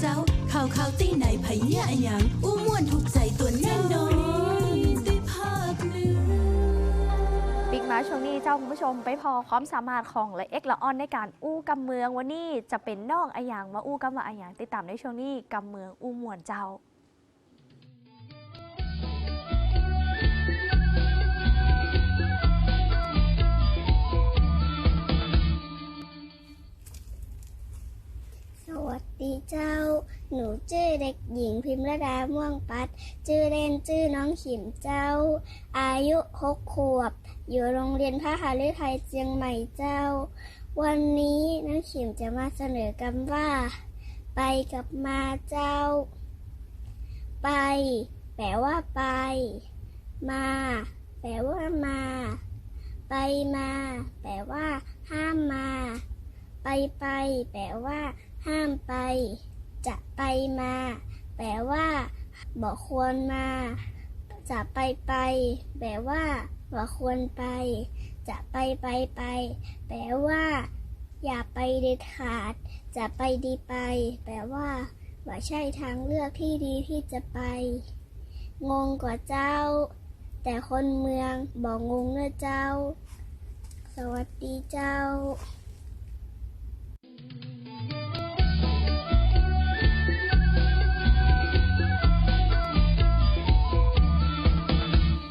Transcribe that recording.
เจ้าข่าวข่าวตีไหนไผเนี่ยอะหยางอู้ม่วนถูกใจตัวแน่นอนปิกมาช่วงนี้เจ้าคุณผู้ชมไปพอความสามารถของละเอ็กละออนในการอู้กำเมืองวันนี้จะเป็นน้องอะหยางมาอู้กำมาอะหยางติดตามในช่วงนี้กำเมืองอู้มวนเจ้า สวัสดีเจ้า หนูชื่อเด็กหญิงพิมรดาม่วงปัด ชื่อเล่นชื่อน้องขิมเจ้า อายุหกขวบ อยู่โรงเรียนพระหฤทัยเจียงใหม่เจ้า วันนี้น้องขิมจะมาเสนอคำว่า ไปกับมาเจ้า ไป แปลว่าไป มา แปลว่ามา ไปมา แปลว่า ห้ามมา ไปไป แปลว่า ห้ามไป จะไปมา แปลว่าบอกควรมา จะไปไป แปลว่าบอกควรไป จะไปไปไป แปลว่า อย่าไปเด็ดขาด จะไปดีไป แปลว่าว่าใช่ทางเลือกที่ดีที่จะไป งงกว่าเจ้า แต่คนเมืองบอกงงเนอะเจ้า สวัสดีเจ้า